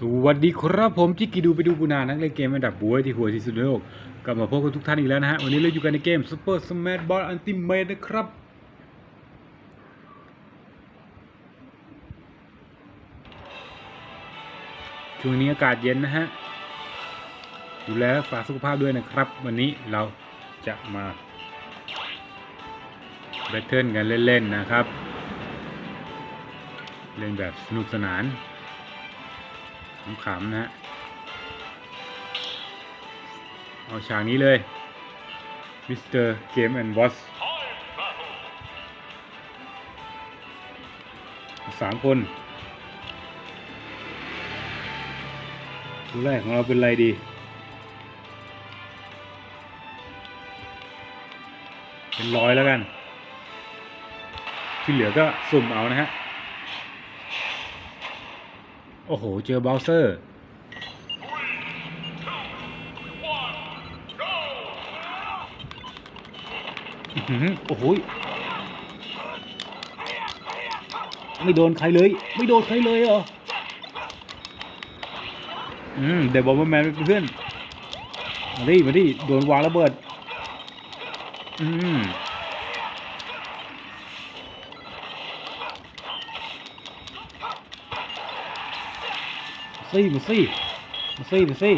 สวัสดีครับผมจิกกิดูไปดูปูนานักเล่นเกมอันดับบัวที่หัวที่สุดในโลกกลับมาพบกับทุกท่านอีกแล้วนะฮะ วันนี้เราอยู่กันในเกม Super Smash Bros Ultimate นะครับ ช่วงนี้อากาศเย็นนะฮะ ดูแลรักษาสุขภาพด้วยนะครับ วันนี้เราจะมาแบทเทิลกันเล่น ๆ นะครับ เล่นแบบสนุกสนาน ขำๆนะฮะเอาฉากนี้เลยมิสเตอร์เกมแอนด์บอสสามคนตัวแรกของเราเป็นไรดี เป็นร้อยแล้วกัน ที่เหลือก็สุ่มเอานะฮะ โอ้โห เจอเบลเซอร์อือหือโอ้โหไม่โดนใครเลย ไม่โดนใครเลยเหรอ อืมเดี๋ยวบอมแมนเป็นเพื่อนมาดิมาดิโดนวางระเบิด อืม ซี่มาซี่มาซี่มาซี่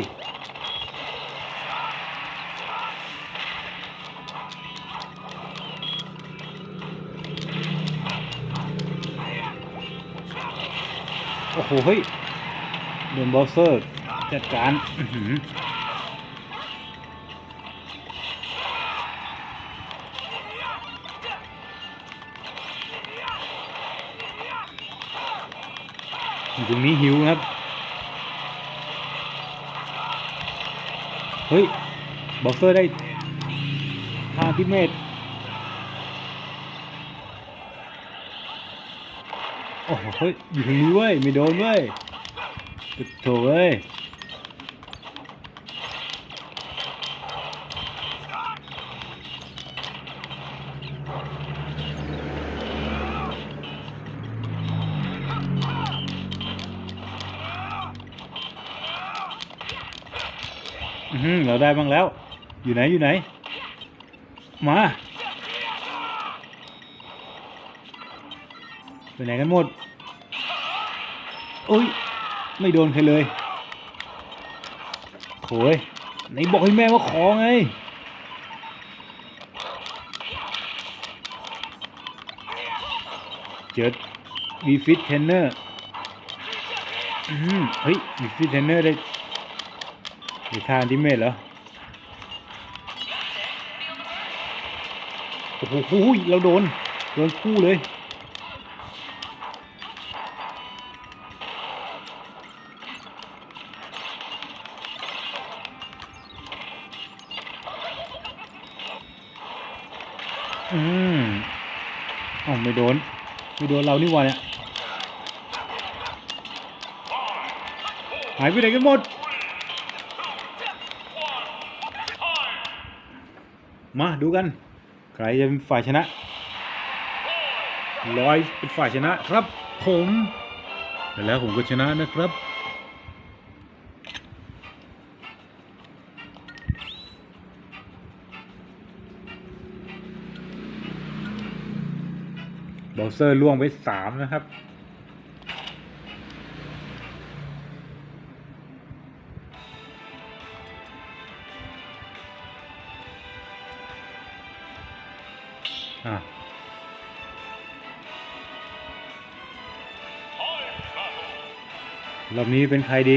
โอ้โหเฮ้ยโดนบอสเซอร์จัดการอือหืออยู่ตรงนี้หิวครับ เฮ้ยบ็อกเซอร์ได้ทางที่เมตโอ้โหเฮ้ยอยู่ตรงนี้เว้ยไม่โดนเว้ยโถเว้ย เราได้บ้างแล้ว อยู่ไหนอยู่ไหน มา ไปไหนกันหมดโอ้ย ไม่โดนใครเลยโถยไหนบอกให้แม่ว่าขอไง เจอวีฟิตเทนเนอร์อืมเฮ้ยวีฟิตเทนเนอร์ได้ มีท่าที่เมตรเหรอ โอ้โหหูยเราโดน โดนคู่เลย อืมอ๋อไม่โดน ไม่โดนเรานี่ว่าเนี่ย หายไปไหนกันหมด มาดูกัน ใครจะเป็นฝ่ายชนะลอยเป็นฝ่ายชนะครับ ผมแล้วผมก็ชนะนะครับเบลเซอร์ล่วงไปสามนะครับ รอบนี้เป็นใครดี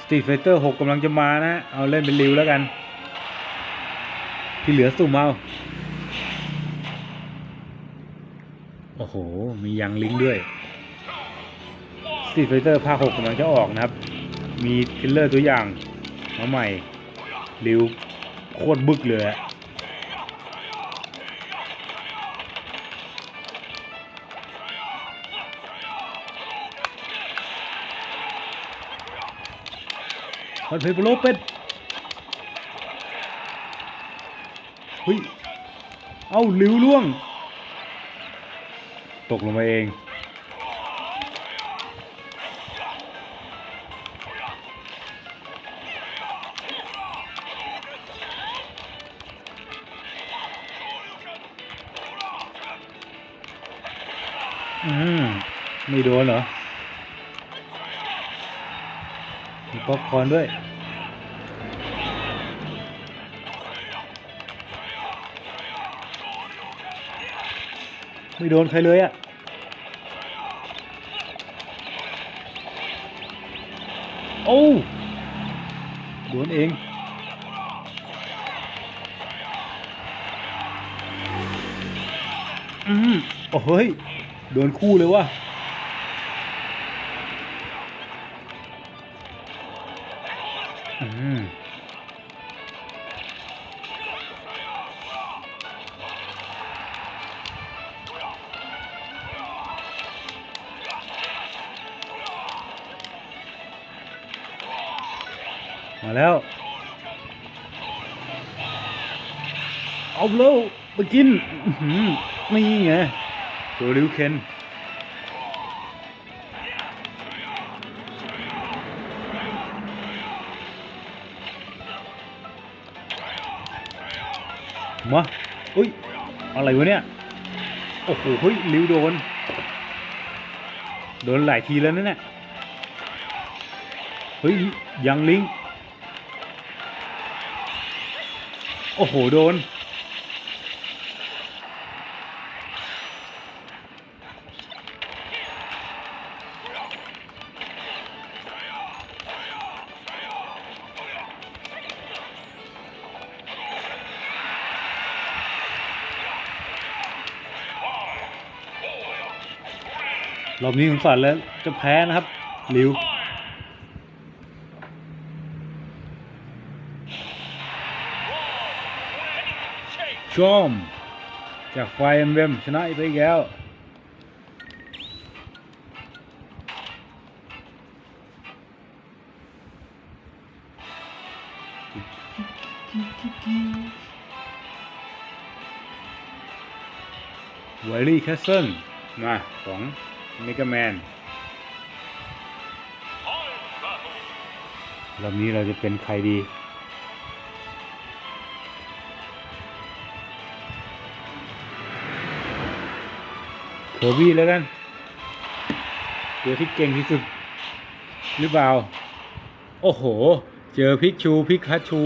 สตรีทไฟเตอร์หกกำลังจะมานะ เอาเล่นเป็นริวแล้วกัน ที่เหลือสุ่มเอาโอ้โห มียังลิงด้วยสตรีทไฟเตอร์ภาคหกกำลังจะออกนะครับ มีคิลเลอร์ตัวอย่างมาใหม่ริวโคตรบึกเลยอะ คอนเฟโบโลเป็ดเฮ้ย เอาหลิวล่วง ตกลงมาเอง อืม ไม่โดนเหรอ ป๊อปคอนด้วย ไม่โดนใครเลยอะ่ะโอ้โดนเองอืมโอ้เฮ้ย โดนคู่เลยว่ะ เอาเร็วไปกินนี่ไงตัวริวเคนมาอุ้ย อะไรวะเนี่ย โอ้โหเฮ้ยริวโดน โดนหลายทีแล้วนั่นแหละเฮ้ย ยังลิง โอ้โห โดน รอบนี้สงสารแล้วจะแพ้นะครับลิวชม จากไฟเอ็มเบมชนะอีกแล้วไวลี่แคสเซิลมาของ เมกาแมนรอบนี้เราจะเป็นใครดี เคอร์บี้แล้วกัน ตัวที่เก่งที่สุด หรือเปล่า โอ้โห เจอพิกชูพิกคัชชู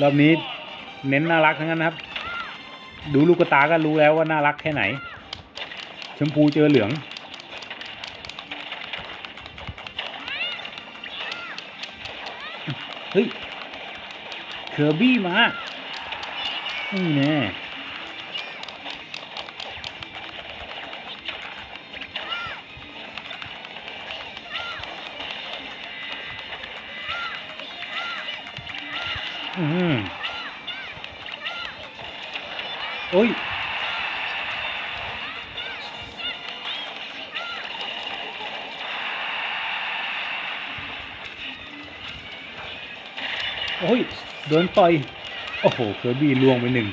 รอบนี้เน้นน่ารักทั้งนั้นครับ ดูลูกตาก็รู้แล้วว่าน่ารักแค่ไหน ชมพูเจอเหลือง เฮ้ย เคอร์บี้มานี่แน่ โอ้ยโดนต่อย โอ้โหเคอร์บี้ล่วงไปหนึ่ง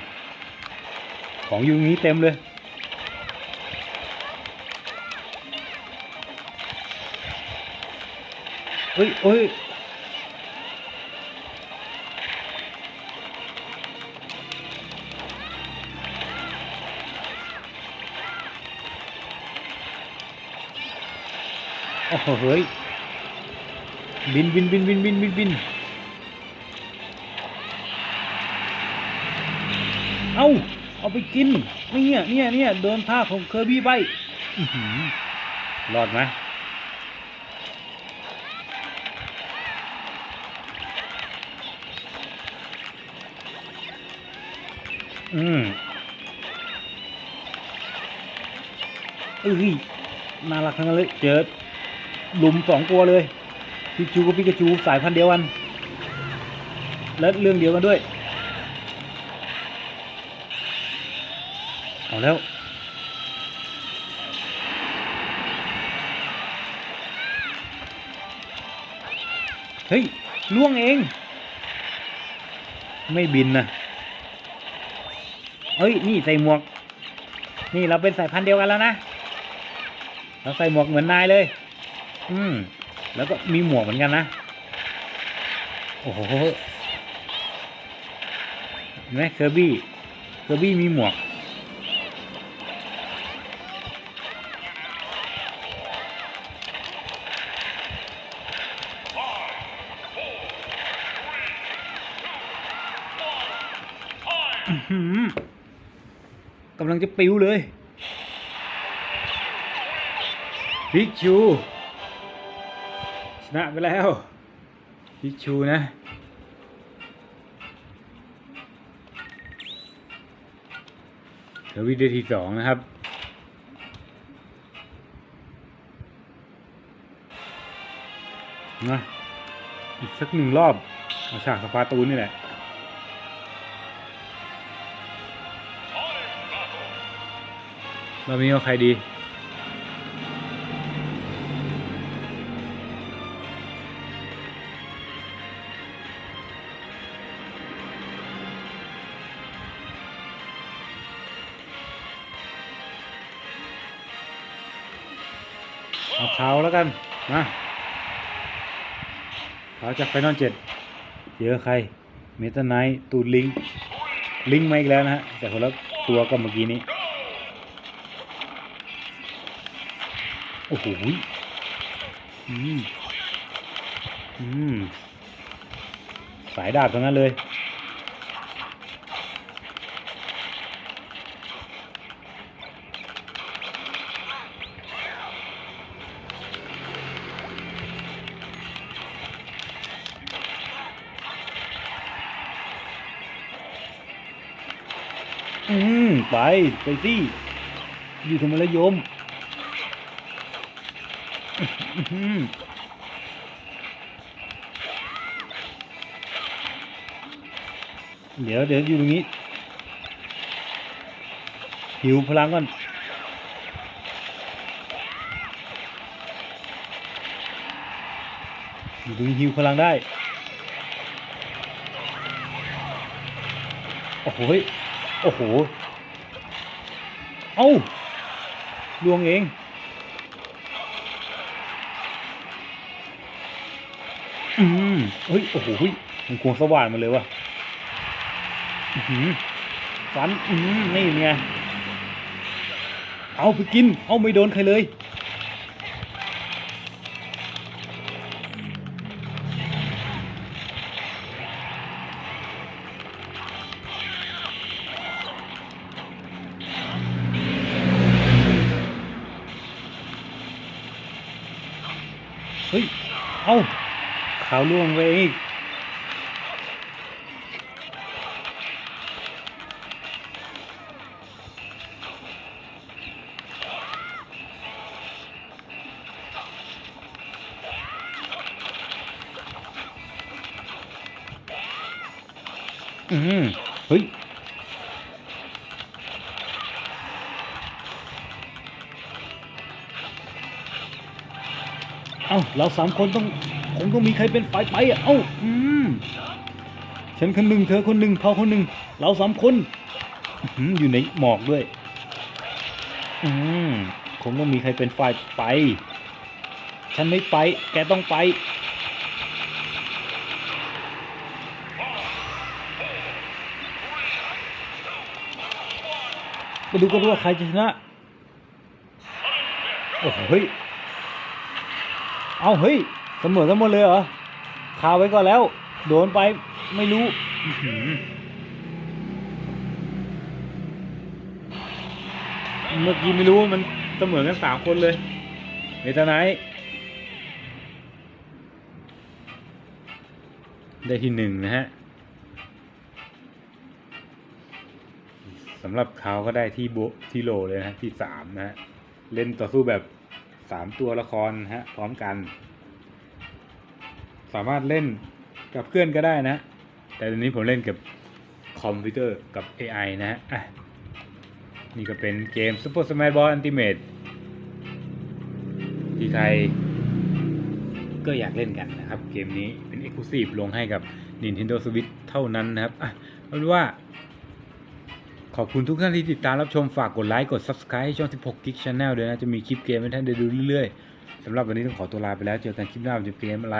ของอยุงนี้เต็มเลย เฮ้ยเฮ้ยโอ้โหเฮ้ยบินบินบินบินบินบินบิน เอาเอาไปกินเนี่ยเนี่ยเนี่ยโดนท่าของเคอร์บี้ไปรอดไหมอืมเอ้ยน่ารักทั้งนั้นเลยเจอหลุมสองตัวเลยพิกจูกับพิกาจูสายพันธุ์เดียวกัน และเรื่องเดียวกันด้วย เอาแล้วเฮ้ยล่วงเอง ไม่บินนะเฮ้ย นี่ใส่หมวก นี่เราเป็นสายพันธุ์เดียวกันแล้วนะ เราใส่หมวกเหมือนนายเลย อืม แล้วก็มีหมวกเหมือนกันนะ โอ้โหเห็นไหมเคอร์บี้ เคอร์บี้มีหมวก กำลังจะปิวเลยพิกชูชนะไปแล้วพิกชูนะเอร์วิเดทีสองนะครับนะอีกสักหนึ่งรอบ เอาฉากสปาตูนนี่แหละ เรามีเอาใครดี เอาเขาแล้วกัน มาเขาจากไฟนอลเจ็ดเจอใคร เมตาไนท์ตูดลิง ลิงมาอีกแล้วนะฮะ แต่คนละตัวกับเมื่อกี้นี้ โอ้โหอืมอืมสายดาบทั้งนั้นเลย อืม ไป ไปสิ อยู่ทำไมละโยมอื้อหือ เดี๋ยวเดี๋ยวอยู่ตรงนี้ หิวพลังก่อนอยู่ตรงนี้หิวพลังได้ โอ้โหโอ้โห เอ้าลวงเอง เฮ้ย โอ้โหเฮ้ยมันควงสว่านมาเลยว่ะอือหือฟันอืมนี่ไงเอาไปกิน เอาไม่โดนใครเลย เฮ้ย เอาาวล่วงไปอีกอืมเฮ้ยเอาเราสามคนต้อง คงต้องมีใครเป็นฝ่ายไปอะเอ้าอืมฉันคนหนึ่งเธอคนหนึ่งเขาคนหนึ่งเราสามคนอยู่ในหมอกด้วย อืมคงต้องมีใครเป็นฝ่ายไป ฉันไม่ไป แกต้องไป มาดูกันว่าใครจะชนะ โอ้โหเฮ้ย เอาเฮ้ย เสมอกันหมดเลยเหรอคาไว้ก่อนแล้ว โดนไปไม่รู้เมื่อกี้ไม่รู้ว่ามันเสมอกันสามคนเลยเมตาไนได้ที่หนึ่งนะฮะสำหรับเขาก็ได้ที่โบที่โลเลยนะฮะที่สามนะฮะ เล่นต่อสู้แบบสามตัวละครนะฮะ พร้อมกัน สามารถเล่นกับเพื่อนก็ได้นะ แต่ตอนนี้ผมเล่นกับคอมพิวเตอร์กับ AI นะฮะอะนี่ก็เป็นเกม Super Smash Bros Ultimate ที่ใครก็อยากเล่นกันนะครับ เกมนี้เป็น Exclusive ลงให้กับ Nintendo Switch เท่านั้นนะครับอะเอาเป็นว่า ขอบคุณทุกท่านที่ติดตามรับชมฝากกดไลค์กด Subscribe ให้ช่อง 16 Geek Channel ด้วยนะ จะมีคลิปเกมให้ท่านได้ดูเรื่อยๆสำหรับวันนี้ต้องขอตัวลาไปแล้ว เจอกันคลิปหน้าจะเกมอะไร